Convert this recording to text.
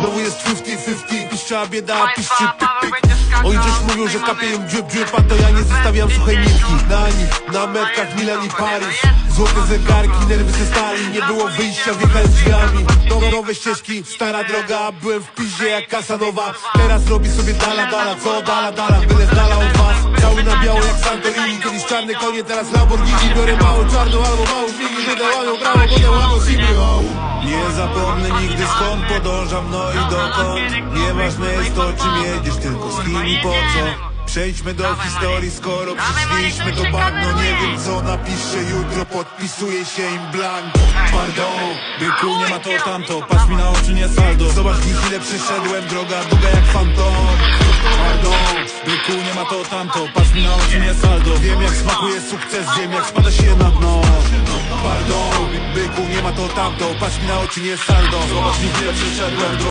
Znowu jest 50-50, piszcza bieda, piszczy pyk pyk. Oni coś mówią, że kapie im dziób dziób, a to ja nie zostawiam suchej nitki Na nich, na metkach Milan i Paryż. Złote zegarki, nerwy ze stali. Nie było wyjścia, wjechałem drzwiami. nowe ścieżki, stara droga. Byłem w piździe jak Kasanowa Teraz robi sobie dala, dala, co dala, dala. Byle z dala od was. Cały na biało jak Santorini. Kiedyś czarne konie, teraz Lamborghini. Biorę małą czarną albo zapomnę nigdy skąd podążam, no i dokąd. Nieważne jest to czym jedziesz, tylko z kim i po co. Przejdźmy do historii, skoro przyszliśmy do bagno Nie wiem co napiszę jutro, podpisuje się im blank. Pardon, byku, nie ma to tamto. Patrz mi na oczy, nie saldo. Zobacz mi ile przyszedłem, droga długa jak fantom. Pardon, byku, nie ma to tamto. Patrz mi na oczy, nie saldo. Wiem jak smakuje sukces, wiem jak spada się na dno tamto Patrz mi na oczy, nie saldo Zobacz mi, ile przyszedłem